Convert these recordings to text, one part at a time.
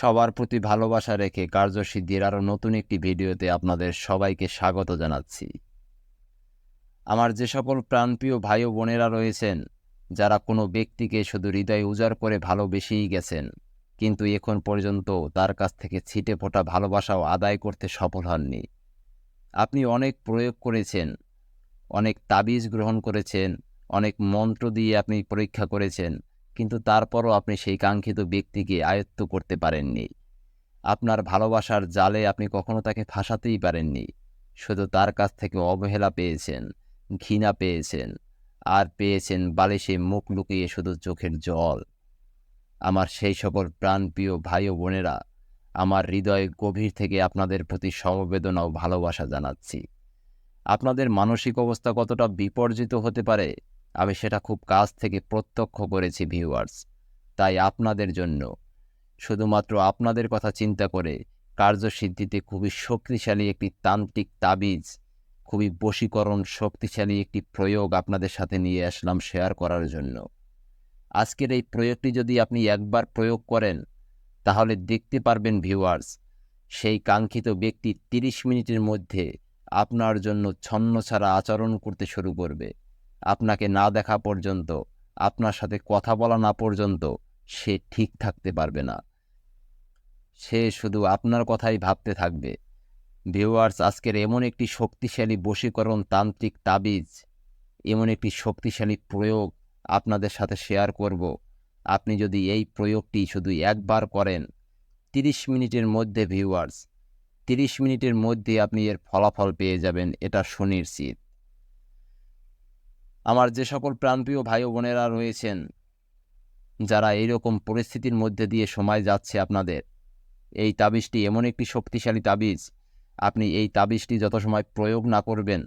সবার প্রতি ভালোবাসা রেখে কার্যসিদ্ধির আরও নতুন একটি ভিডিওতে আপনাদের সবাইকে স্বাগত জানাচ্ছি। আমার যে সকল প্রাণপ্রিয় ভাই বোনেরা রয়েছেন, যারা কোনো ব্যক্তিকে শুধু হৃদয় উজাড় করে ভালোবেসেই গেছেন, কিন্তু এখন পর্যন্ত তার কাছ থেকে ছিটে ফোটা ভালোবাসাও আদায় করতে সফল হননি। আপনি অনেক প্রয়োগ করেছেন, অনেক তাবিজ গ্রহণ করেছেন, অনেক মন্ত্র দিয়ে আপনি পরীক্ষা করেছেন কিন্তু তারপরও আপনি সেই কাঙ্ক্ষিত ব্যক্তিকে আয়ত্ত করতে পারেননি। আপনার ভালোবাসার জালে আপনি কখনো তাকে ফাঁসাতেই পারেননি। শুধু তার কাছ থেকে অবহেলা পেয়েছেন, ঘৃণা পেয়েছেন, আর পেয়েছেন বালিশে মুখ লুকিয়ে শুধু চোখের জল। আমার সেই সকল প্রাণপ্রিয় ভাই ও বোনেরা, আমার হৃদয় গভীর থেকে আপনাদের প্রতি সমবেদনা ও ভালোবাসা জানাচ্ছি। আপনাদের মানসিক অবস্থা কতটা বিপর্জিত হতে পারে আমি সেটা খুব কাছ থেকে প্রত্যক্ষ করেছি ভিউয়ার্স তাই আপনাদের জন্য, শুধুমাত্র আপনাদের কথা চিন্তা করে কার্যসিদ্ধিতে খুবই শক্তিশালী একটি তান্ত্রিক তাবিজ, খুবই বশীকরণ শক্তিশালী একটি প্রয়োগ আপনাদের সাথে নিয়ে আসলাম শেয়ার করার জন্য। আজকের এই প্রয়োগটি যদি আপনি একবার প্রয়োগ করেন, তাহলে দেখতে পারবেন ভিউয়ার্স সেই কাঙ্ক্ষিত ব্যক্তি তিরিশ মিনিটের মধ্যে আপনার জন্য ছন্ন ছাড়া আচরণ করতে শুরু করবে। আপনাকে না দেখা পর্যন্ত, আপনার সাথে কথা বলা না পর্যন্ত সে ঠিক থাকতে পারবে না। সে শুধু আপনার কথাই ভাবতে থাকবে। ভিউয়ার্স, আজকের এমন একটি শক্তিশালী বশীকরণ তান্ত্রিক তাবিজ, এমন একটি শক্তিশালী প্রয়োগ আপনাদের সাথে শেয়ার করব। আপনি যদি এই প্রয়োগটি শুধু একবার করেন, তিরিশ মিনিটের মধ্যে, ভিউয়ার্স, তিরিশ মিনিটের মধ্যে আপনি এর ফলাফল পেয়ে যাবেন, এটা সুনিশ্চিত। আমার যে সকল প্রাণপ্রিয় ভাই বোনেরা রয়েছেন, যারা এইরকম পরিস্থিতির মধ্যে দিয়ে সময় যাচ্ছে আপনাদের, এই তাবিজটি এমন একটি শক্তিশালী তাবিজ, আপনি এই তাবিজটি যত সময় প্রয়োগ না করবেন,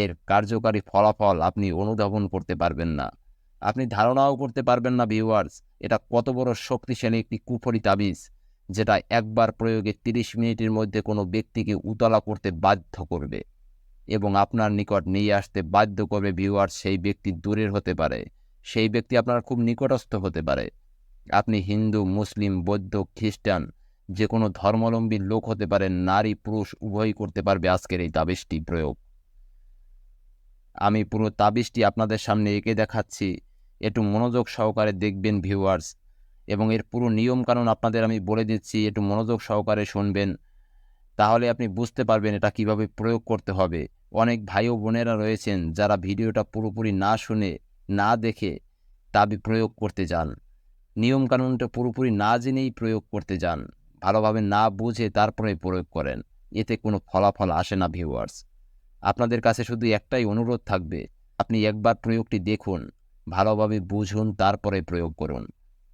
এর কার্যকারী ফলাফল আপনি অনুধাবন করতে পারবেন না। আপনি ধারণাও করতে পারবেন না ভিউয়ার্স এটা কত বড় শক্তিশালী একটি কুফরি তাবিজ, যেটা একবার প্রয়োগে তিরিশ মিনিটের মধ্যে কোনো ব্যক্তিকে উতলা করতে বাধ্য করবে। এবং আপনার নিকট নিয়ে আসতে বাধ্য করবে ভিউয়ার সেই ব্যক্তি দূরের হতে পারে। সেই ব্যক্তি আপনার খুব নিকটস্থ হতে পারে। আপনি হিন্দু, মুসলিম, বৌদ্ধ, খ্রিস্টান যে কোনো ধর্মাবলম্বী লোক হতে পারেন নারী, পুরুষ, উভয়ই করতে পারবে আজকের এই তাবিজটি প্রয়োগ। আমি পুরো তাবিজটি আপনাদের সামনে এঁকে দেখাচ্ছি। একটু মনোযোগ সহকারে দেখবেন ভিউয়ার্স এবং এর পুরো নিয়মকানুন আপনাদের আমি বলে দিচ্ছি, একটু মনোযোগ সহকারে শুনবেন। তাহলে আপনি বুঝতে পারবেন এটা কীভাবে প্রয়োগ করতে হবে। অনেক ভাই ও বোনেরা রয়েছেন যারা ভিডিওটা পুরোপুরি না শুনে, না দেখে তাবি প্রয়োগ করতে যান। নিয়মকানুনটা পুরোপুরি না জেনেই প্রয়োগ করতে যান। ভালোভাবে না বুঝে তারপরে প্রয়োগ করেন। এতে কোনো ফলাফল আসে না ভিউয়ার্স আপনাদের কাছে শুধু একটাই অনুরোধ থাকবে, আপনি একবার প্রয়োগটি দেখুন, ভালোভাবে বুঝুন, তারপরে প্রয়োগ করুন।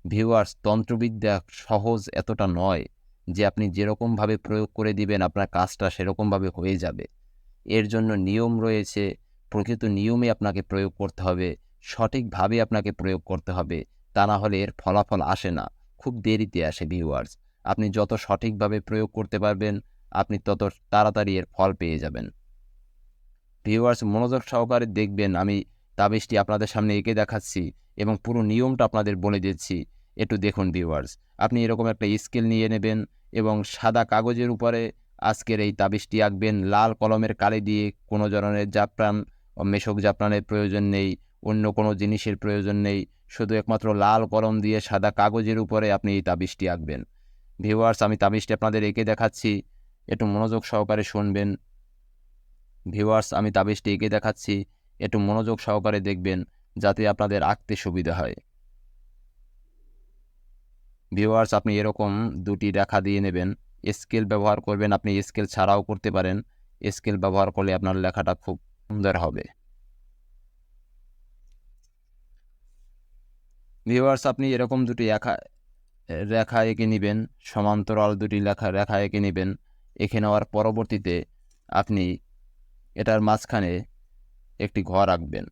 ভিউয়ার্স তন্ত্রবিদ্যা সহজ এতটা নয় যে আপনি যেরকমভাবে প্রয়োগ করে দিবেন, আপনার কাজটা সেরকমভাবে হয়ে যাবে। এর জন্য নিয়ম রয়েছে। প্রকৃত নিয়মে আপনাকে প্রয়োগ করতে হবে। সঠিকভাবে আপনাকে প্রয়োগ করতে হবে। তা না হলে এর ফলাফল আসে না। খুব দেরিতে আসে ভিউয়ার্স আপনি যত সঠিকভাবে প্রয়োগ করতে পারবেন, আপনি তত তাড়াতাড়ি এর ফল পেয়ে যাবেন। ভিউয়ার্স মনোযোগ সহকারে দেখবেন। আমি তাবিজটি আপনাদের সামনে এঁকে দেখাচ্ছি এবং পুরো নিয়মটা আপনাদের বলে দিচ্ছি। একটু দেখুন ভিউয়ার্স আপনি এরকম একটা স্কেল নিয়ে নেবেন এবং সাদা কাগজের উপরে আজকের এই তাবিজটি আঁকবেন লাল কলমের কালি দিয়ে। কোনো ধরনের জাফরান মেশক জাফরানের প্রয়োজন নেই, অন্য কোনো জিনিসের প্রয়োজন নেই। শুধু একমাত্র লাল কলম দিয়ে সাদা কাগজের উপরে আপনি এই তাবিজটি আঁকবেন। ভিউয়ার্স, আমি তাবিজটি আপনাদের এঁকে দেখাচ্ছি। একটু মনোযোগ সহকারে শুনবেন। ভিউয়ার্স, আমি তাবিজটি এঁকে দেখাচ্ছি। একটু মনোযোগ সহকারে দেখবেন, যাতে আপনাদের আঁকতে সুবিধা হয়। ভিউয়ার্স, আপনি এরকম দুটি রেখা দিয়ে নেবেন। স্কেল ব্যবহার করবেন, আপনি স্কেল ছাড়াও করতে পারেন। স্কেল ব্যবহার করলে আপনার লেখাটা খুব সুন্দর হবে। ভিউয়ার্স, আপনি এরকম দুটি রেখা রেখা এঁকে নেবেন, সমান্তরাল দুটি লেখা, রেখা এঁকে নেবেন। এঁকে নেওয়ার পরবর্তীতে আপনি এটার মাঝখানে একটি ঘর আঁকবেন।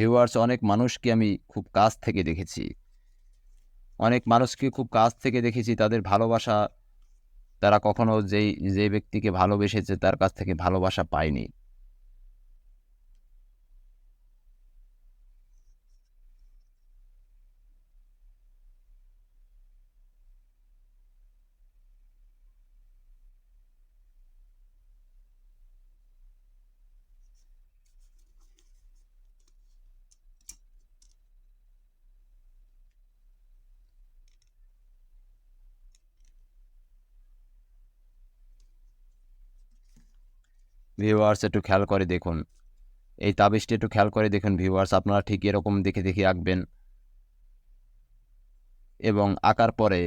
ভিউয়ার্স অনেক মানুষকে আমি খুব কাছ থেকে দেখেছি। অনেক মানুষকে খুব কাছ থেকে দেখেছি, তাদের ভালোবাসা, তারা কখনো যেই যে ব্যক্তিকে ভালোবেসেছে, তার কাছ থেকে ভালোবাসা পায়নি। ভিউয়ার্স একটু খেয়াল করে দেখুন। এই তাবিজটি একটু খেয়াল করে দেখুন ভিউয়ার্স আপনারা ঠিক এরকম দেখে দেখে আঁকবেন। এবং আঁকার পরে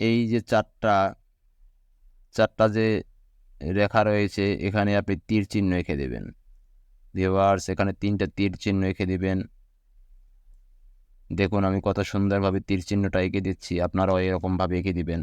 এই যে চারটা চারটা যে রেখা রয়েছে, এখানে আপনি তীর চিহ্ন এঁকে দেবেন। ভিউয়ার্স এখানে তিনটা তীর চিহ্ন এঁকে দেবেন। দেখুন আমি কত সুন্দরভাবে তীর চিহ্নটা এঁকে দিচ্ছি, আপনারাও এরকমভাবে এঁকে দিবেন।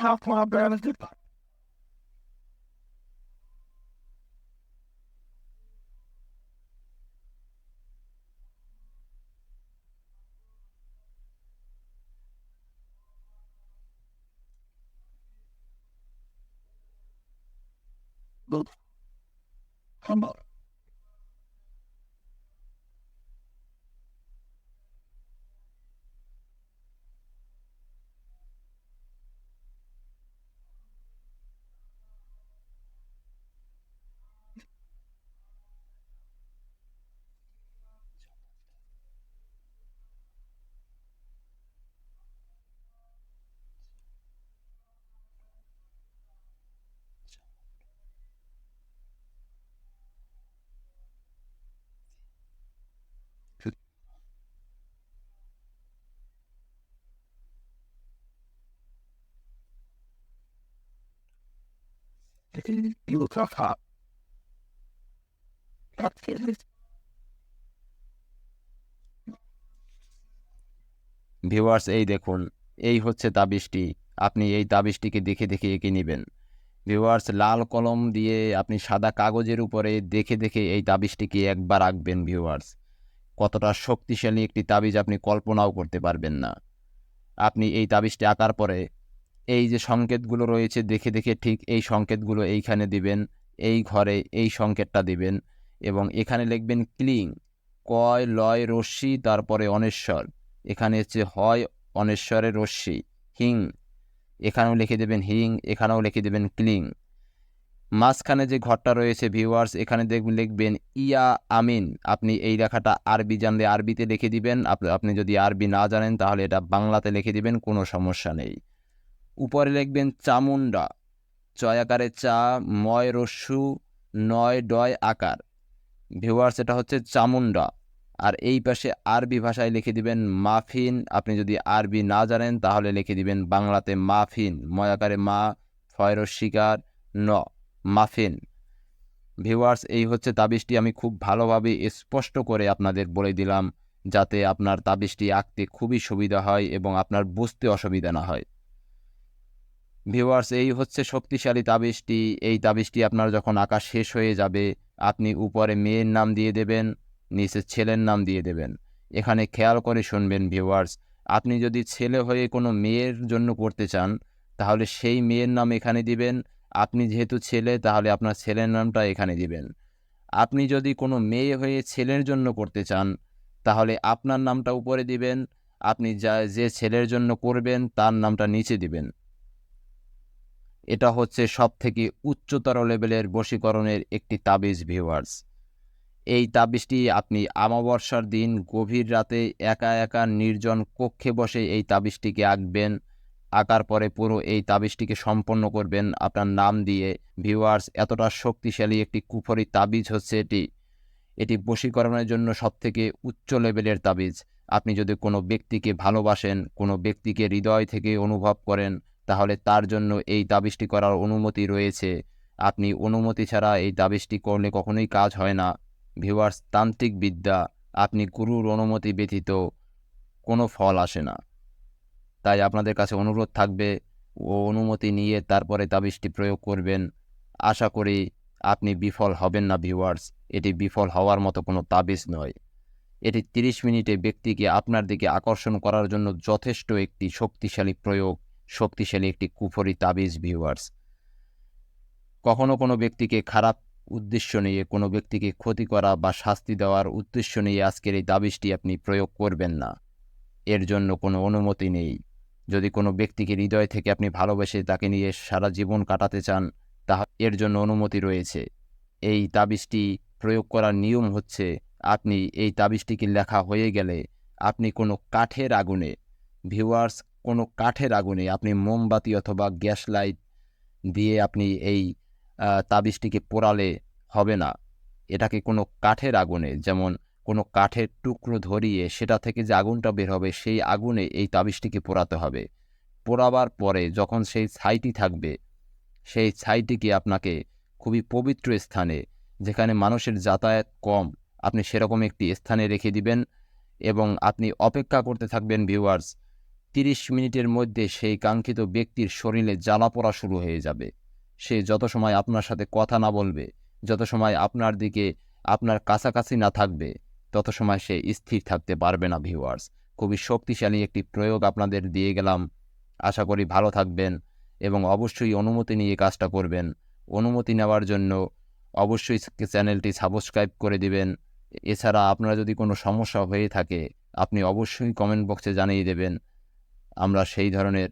how far have is than. Good. Come on. You. Viewers এই দেখুন, এই হচ্ছে তাবিজটি আপনি এই তাবিজটিকে দেখে দেখে এঁকে নেবেন। ভিউয়ার্স লাল কলম দিয়ে আপনি সাদা কাগজের উপরে দেখে দেখে এই তাবিজটিকে একবার আঁকবেন ভিউয়ার্স কতটা শক্তিশালী একটি তাবিজ আপনি কল্পনাও করতে পারবেন না। আপনি এই তাবিজটি আঁকার পরে এই যে সংকেতগুলো রয়েছে, দেখে দেখে ঠিক এই সংকেতগুলো এইখানে দিবেন, এই ঘরে এই সংকেতটা দিবেন এবং এখানে লিখবেন ক্লিং, কয়, লয়, রশ্মি, তারপরে অনেশ্বর। এখানে হচ্ছে হয় অনেশ্বরের রশ্মি, হিং। এখানেও লিখে দেবেন হিং, এখানেও লিখে দেবেন ক্লিং। মাঝখানে যে ঘরটা রয়েছে, ভিউয়ার্স, এখানে দেখবেন লিখবেন ইয়া আমিন। আপনি এই লেখাটা আরবি জানলে আরবিতে লিখে দিবেন। আপ- আপনি যদি আরবি না জানেন, তাহলে এটা বাংলাতে লিখে দিবেন, কোনো সমস্যা নেই। উপরে লিখবেন চামুন্ডা চয় আকারে চা, ময় রস্যু, নয় ডয় আকার। ভিউয়ার্স এটা হচ্ছে চামুন্ডা আর এই পাশে আরবি ভাষায় লিখে দিবেন মাফিন। আপনি যদি আরবি না জানেন, তাহলে লিখে দিবেন বাংলাতে মাফিন। ময় আকারে মা ফয়রস শিকার ন, মাফিন। ভিউয়ার্স এই হচ্ছে তাবিজটি আমি খুব ভালোভাবে স্পষ্ট করে আপনাদের বলে দিলাম, যাতে আপনার তাবিজটি আঁকতে খুবই সুবিধা হয় এবং আপনার বুঝতে অসুবিধা না হয়। ভিউয়ার্স এই হচ্ছে শক্তিশালী তাবিজটি। এই তাবিজটি আপনার যখন আঁকা শেষ হয়ে যাবে, আপনি উপরে মেয়ের নাম দিয়ে দেবেন, নিচে ছেলের নাম দিয়ে দেবেন। এখানে খেয়াল করে শুনবেন ভিউয়ার্স আপনি যদি ছেলে হয়ে কোনো মেয়ের জন্য করতে চান, তাহলে সেই মেয়ের নাম এখানে দিবেন। আপনি যেহেতু ছেলে, তাহলে আপনার ছেলের নামটা এখানে দিবেন। আপনি যদি কোনো মেয়ে হয়ে ছেলের জন্য করতে চান, তাহলে আপনার নামটা উপরে দিবেন। আপনি যা, যে ছেলের জন্য করবেন তার নামটা নিচে দিবেন। এটা হচ্ছে সব থেকে উচ্চতর লেভেলের বশীকরণের একটি তাবিজ ভিউয়ার্স এই তাবিজটি আপনি আমাবস্যার দিন গভীর রাতে একা একা নির্জন কক্ষে বসে এই তাবিজটিকে আঁকবেন, আঁকার পরে পুরো এই তাবিজটিকে সম্পন্ন করবেন। আপনার নাম দিয়ে ভিউয়ার্স এতটা শক্তিশালী একটি কুফরি তাবিজ হচ্ছে এটি। এটি বশীকরণের জন্য সবথেকে উচ্চ লেভেলের তাবিজ। আপনি যদি কোনো ব্যক্তিকে ভালোবাসেন, কোনো ব্যক্তিকে হৃদয় থেকে অনুভব করেন তাহলে তার জন্য এই তাবিজটি করার অনুমতি রয়েছে। আপনি অনুমতি ছাড়া এই তাবিজটি করলে কখনোই কাজ হয় না। ভিউয়ার্স, তান্ত্রিক বিদ্যা, আপনি গুরুর অনুমতি ব্যতীত কোনো ফল আসে না। তাই আপনাদের কাছে অনুরোধ থাকবে, ও অনুমতি নিয়ে তারপরে তাবিজটি প্রয়োগ করবেন। আশা করি আপনি বিফল হবেন না ভিউয়ার্স, এটি বিফল হওয়ার মতো কোনো তাবিজ নয়। এটি তিরিশ মিনিটে ব্যক্তিকে আপনার দিকে আকর্ষণ করার জন্য যথেষ্ট একটি শক্তিশালী প্রয়োগ। শক্তিশালী একটি কুফরি তাবিজ ভিউয়ার্স কখনো কোনো ব্যক্তিকে খারাপ উদ্দেশ্য নিয়ে, কোনো ব্যক্তিকে ক্ষতি করা বা শাস্তি দেওয়ার উদ্দেশ্য নিয়ে আজকের এই তাবিজটি আপনি প্রয়োগ করবেন না। এর জন্য কোনো অনুমতি নেই। যদি কোনো ব্যক্তিকে হৃদয় থেকে আপনি ভালোবেসে তাকে নিয়ে সারা জীবন কাটাতে চান তা এর জন্য অনুমতি রয়েছে। এই তাবিজটি প্রয়োগ করার নিয়ম হচ্ছে, আপনি এই তাবিজটিকে লেখা হয়ে গেলে আপনি কোনো কাঠের আগুনে ভিউয়ার্স কোনো কাঠের আগুনে আপনি মোমবাতি অথবা গ্যাস লাইট দিয়ে আপনি এই তাবিজটিকে পোড়ালে হবে না। এটাকে কোনো কাঠের আগুনে, যেমন কোনো কাঠের টুকরো ধরিয়ে সেটা থেকে যে আগুনটা বের হবে, সেই আগুনে এই তাবিজটিকে পোড়াতে হবে। পোড়াবার পরে যখন সেই ছাইটি থাকবে, সেই ছাইটিকে আপনাকে খুবই পবিত্র স্থানে, যেখানে মানুষের যাতায়াত কম, আপনি সেরকম একটি স্থানে রেখে দিবেন এবং আপনি অপেক্ষা করতে থাকবেন ভিউয়ার্স তিরিশ মিনিটের মধ্যে সেই কাঙ্ক্ষিত ব্যক্তির শরীরে জ্বালা পড়া শুরু হয়ে যাবে। সে যত সময় আপনার সাথে কথা না বলবে, যত সময় আপনার দিকে আপনার কাছাকাছি না থাকবে, তত সময় সে স্থির থাকতে পারবে না ভিউয়ার্স খুবই শক্তিশালী একটি প্রয়োগ আপনাদের দিয়ে গেলাম। আশা করি ভালো থাকবেন এবং অবশ্যই অনুমতি নিয়ে কাজটা করবেন। অনুমতি নেওয়ার জন্য অবশ্যই চ্যানেলটি সাবস্ক্রাইব করে দিবেন। এছাড়া আপনার যদি কোনো সমস্যা হয়ে থাকে, আপনি অবশ্যই কমেন্ট বক্সে জানিয়ে দেবেন। আমরা সেই ধরনের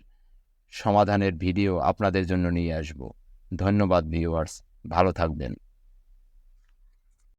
সমাধানের ভিডিও আপনাদের জন্য নিয়ে আসব। ধন্যবাদ ভিউয়ার্স ভালো থাকবেন।